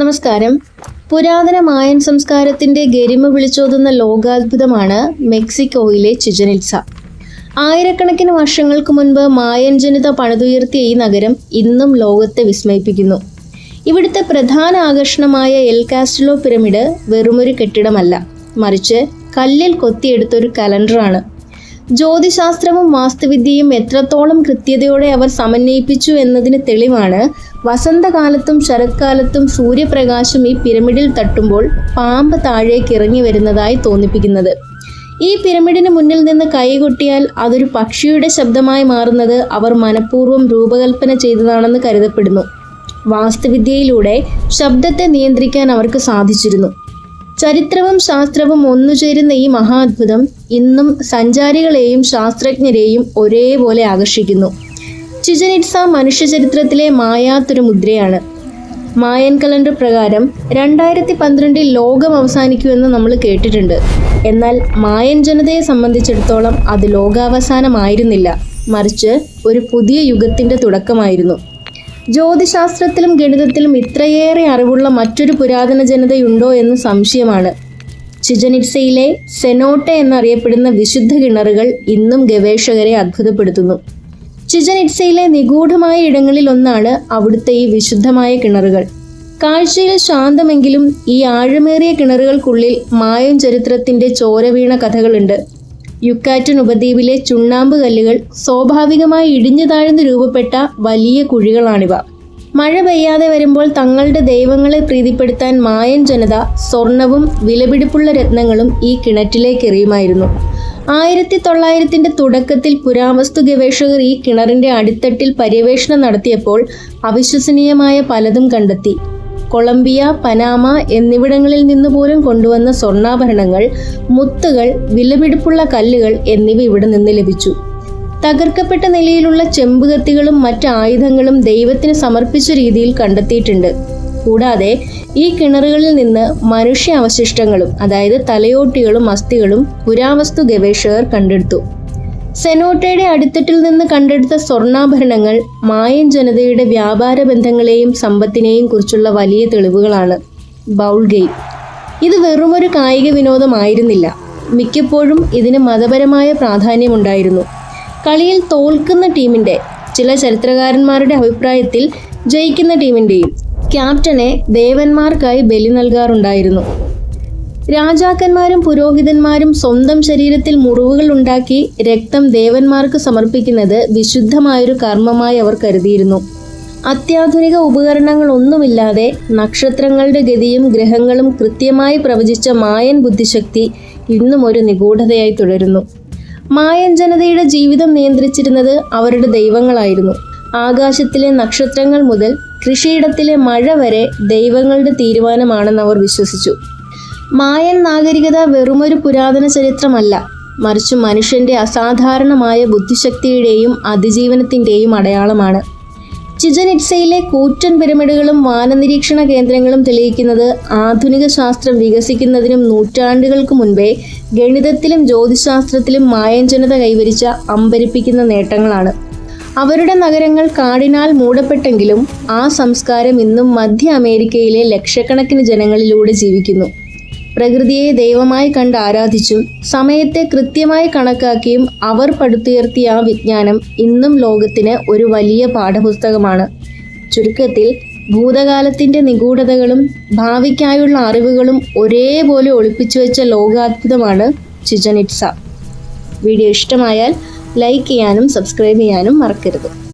നമസ്കാരം. പുരാതന മായൻ സംസ്കാരത്തിന്റെ ഗരിമ വിളിച്ചോതുന്ന ലോകാത്ഭുതമാണ് മെക്സിക്കോയിലെ ചിജൻ ആയിരക്കണക്കിന് വർഷങ്ങൾക്ക് മുൻപ് മായൻ ജനിത പണിതുയർത്തിയ ഈ നഗരം ഇന്നും ലോകത്തെ വിസ്മയിപ്പിക്കുന്നു. ഇവിടുത്തെ പ്രധാന ആകർഷണമായ എൽ കാസ്റ്റലോ പിരമിഡ് വെറുമൊരു കെട്ടിടമല്ല. മറിച്ച് കല്ലിൽ കൊത്തിയെടുത്തൊരു കലണ്ടറാണ്. ജ്യോതിശാസ്ത്രവും വാസ്തുവിദ്യയും എത്രത്തോളം കൃത്യതയോടെ അവർ സമന്വയിപ്പിച്ചു എന്നതിന് തെളിവാണ്. വസന്തകാലത്തും ശരത്കാലത്തും സൂര്യപ്രകാശം ഈ പിരമിഡിൽ തട്ടുമ്പോൾ പാമ്പ് താഴേക്ക് ഇറങ്ങി വരുന്നതായി തോന്നിപ്പിക്കുന്നത്. ഈ പിരമിഡിന് മുന്നിൽ നിന്ന് കൈകൊട്ടിയാൽ അതൊരു പക്ഷിയുടെ ശബ്ദമായി മാറുന്നത് അവർ മനഃപൂർവം രൂപകൽപ്പന ചെയ്തതാണെന്ന് കരുതപ്പെടുന്നു. വാസ്തുവിദ്യയിലൂടെ ശബ്ദത്തെ നിയന്ത്രിക്കാൻ അവർക്ക് സാധിച്ചിരുന്നു. ചരിത്രവും ശാസ്ത്രവും ഒന്നുചേരുന്ന ഈ മഹാത്ഭുതം ഇന്നും സഞ്ചാരികളെയും ശാസ്ത്രജ്ഞരെയും ഒരേപോലെ ആകർഷിക്കുന്നു. ചിജനിറ്റ്സ മനുഷ്യചരിത്രത്തിലെ മായാത്തൊരു മുദ്രയാണ്. മായൻ കലണ്ടർ പ്രകാരം രണ്ടായിരത്തി പന്ത്രണ്ടിൽ ലോകം അവസാനിക്കുമെന്ന് നമ്മൾ കേട്ടിട്ടുണ്ട്. എന്നാൽ മായൻ ജനതയെ സംബന്ധിച്ചിടത്തോളം അത് ലോകാവസാനമായിരുന്നില്ല. മറിച്ച് ഒരു പുതിയ യുഗത്തിന്റെ തുടക്കമായിരുന്നു. ജ്യോതിശാസ്ത്രത്തിലും ഗണിതത്തിലും ഇത്രയേറെ അറിവുള്ള മറ്റൊരു പുരാതന ജനതയുണ്ടോ എന്ന് സംശയമാണ്. ചിജനിറ്റ്സയിലെ സെനോട്ടെ എന്നറിയപ്പെടുന്ന വിശുദ്ധ കിണറുകൾ ഇന്നും ഗവേഷകരെ അത്ഭുതപ്പെടുത്തുന്നു. ചിജനിറ്റ്സയിലെ നിഗൂഢമായ ഇടങ്ങളിൽ ഒന്നാണ് അവിടുത്തെ ഈ വിശുദ്ധമായ കിണറുകൾ. കാഴ്ചയിൽ ശാന്തമെങ്കിലും ഈ ആഴമേറിയ കിണറുകൾക്കുള്ളിൽ മായം ചരിത്രത്തിന്റെ ചോരവീണ കഥകളുണ്ട്. യുക്കാറ്റൻ ഉപദ്വീപിലെ ചുണ്ണാമ്പ് കല്ലുകൾ സ്വാഭാവികമായി ഇടിഞ്ഞു താഴ്ന്നു രൂപപ്പെട്ട വലിയ കുഴികളാണിവ. മഴ പെയ്യാതെ വരുമ്പോൾ തങ്ങളുടെ ദൈവങ്ങളെ പ്രീതിപ്പെടുത്താൻ മായൻ ജനത സ്വർണവും വിലപിടിപ്പുള്ള രത്നങ്ങളും ഈ കിണറ്റിലേക്ക് എറിയുമായിരുന്നു ആയിരത്തി തൊള്ളായിരത്തിന്റെ തുടക്കത്തിൽ പുരാവസ്തു ഗവേഷകർ ഈ കിണറിന്റെ അടിത്തട്ടിൽ പര്യവേഷണം നടത്തിയപ്പോൾ അവിശ്വസനീയമായ പലതും കണ്ടെത്തി. കൊളംബിയ പനാമ എന്നിവിടങ്ങളിൽ നിന്ന് പോലും കൊണ്ടുവന്ന സ്വർണാഭരണങ്ങൾ മുത്തുകൾ വിലപിടിപ്പുള്ള കല്ലുകൾ എന്നിവ ഇവിടെ നിന്ന് ലഭിച്ചു. തകർക്കപ്പെട്ട നിലയിലുള്ള ചെമ്പുകത്തികളും മറ്റ് ആയുധങ്ങളും ദൈവത്തിന് സമർപ്പിച്ച രീതിയിൽ കണ്ടെത്തിയിട്ടുണ്ട്. കൂടാതെ ഈ കിണറുകളിൽ നിന്ന് മനുഷ്യ അവശിഷ്ടങ്ങളും അതായത് തലയോട്ടികളും അസ്ഥികളും പുരാവസ്തു ഗവേഷകർ കണ്ടെടുത്തു. സെനോട്ടയുടെ അടിത്തട്ടിൽ നിന്ന് കണ്ടെടുത്ത സ്വർണാഭരണങ്ങൾ മായൻ ജനതയുടെ വ്യാപാര ബന്ധങ്ങളെയും സമ്പത്തിനെയും കുറിച്ചുള്ള വലിയ തെളിവുകളാണ്. ബൗൾ ഗെയിം ഇത് വെറുമൊരു കായിക വിനോദമായിരുന്നില്ല മിക്കപ്പോഴും ഇതിന് മതപരമായ പ്രാധാന്യമുണ്ടായിരുന്നു. കളിയിൽ തോൽക്കുന്ന ടീമിന്റെ ചില ചരിത്രകാരന്മാരുടെ അഭിപ്രായത്തിൽ ജയിക്കുന്ന ടീമിന്റെയും ക്യാപ്റ്റനെ ദേവന്മാർക്കായി ബലി നൽകാറുണ്ടായിരുന്നു. രാജാക്കന്മാരും പുരോഹിതന്മാരും സ്വന്തം ശരീരത്തിൽ മുറിവുകൾ ഉണ്ടാക്കി രക്തം ദേവന്മാർക്ക് സമർപ്പിക്കുന്നത് വിശുദ്ധമായൊരു കർമ്മമായി അവർ കരുതിയിരുന്നു. അത്യാധുനിക ഉപകരണങ്ങളൊന്നുമില്ലാതെ നക്ഷത്രങ്ങളുടെ ഗതിയും ഗ്രഹങ്ങളും കൃത്യമായി പ്രവചിച്ച മായൻ ബുദ്ധിശക്തി ഇന്നും ഒരു നിഗൂഢതയായി തുടരുന്നു. മായൻ ജനതയുടെ ജീവിതം നിയന്ത്രിച്ചിരുന്നത് അവരുടെ ദൈവങ്ങളായിരുന്നു. ആകാശത്തിലെ നക്ഷത്രങ്ങൾ മുതൽ കൃഷിയിടത്തിലെ മഴ വരെ ദൈവങ്ങളുടെ തീരുമാനമാണെന്ന് അവർ വിശ്വസിച്ചു. മായൻ നാഗരികത വെറുമൊരു പുരാതന ചരിത്രമല്ല. മറിച്ച് മനുഷ്യന്റെ അസാധാരണമായ ബുദ്ധിശക്തിയുടെയും അതിജീവനത്തിന്റെയും അടയാളമാണ്. ചിജൻ ഇറ്റ്സയിലെ കൂറ്റൻ പിരമിഡുകളും വാനനിരീക്ഷണ കേന്ദ്രങ്ങളും തെളിയിക്കുന്നത് ആധുനിക ശാസ്ത്രം വികസിക്കുന്നതിനും നൂറ്റാണ്ടുകൾക്ക് മുൻപേ ഗണിതത്തിലും ജ്യോതിശാസ്ത്രത്തിലും മായൻ ജനത കൈവരിച്ച അമ്പരിപ്പിക്കുന്ന നേട്ടങ്ങളാണ്. അവരുടെ നഗരങ്ങൾ കാടിനാൽ മൂടപ്പെട്ടെങ്കിലും ആ സംസ്കാരം ഇന്നും മധ്യ അമേരിക്കയിലെ ലക്ഷക്കണക്കിന് ജനങ്ങളിലൂടെ ജീവിക്കുന്നു. പ്രകൃതിയെ ദൈവമായി കണ്ട് ആരാധിച്ചും. സമയത്തെ കൃത്യമായി കണക്കാക്കിയും അവർ പടുത്തുയർത്തിയ ആ വിജ്ഞാനം ഇന്നും ലോകത്തിന് ഒരു വലിയ പാഠപുസ്തകമാണ്. ചുരുക്കത്തിൽ ഭൂതകാലത്തിന്റെ നിഗൂഢതകളും ഭാവിക്കായുള്ള അറിവുകളും ഒരേപോലെ ഒളിപ്പിച്ചു വെച്ച ലോകാത്ഭുതമാണ് ചിജനിറ്റ്സ. വീഡിയോ ഇഷ്ടമായാൽ ലൈക്ക് ചെയ്യാനും സബ്സ്ക്രൈബ് ചെയ്യാനും മറക്കരുത്.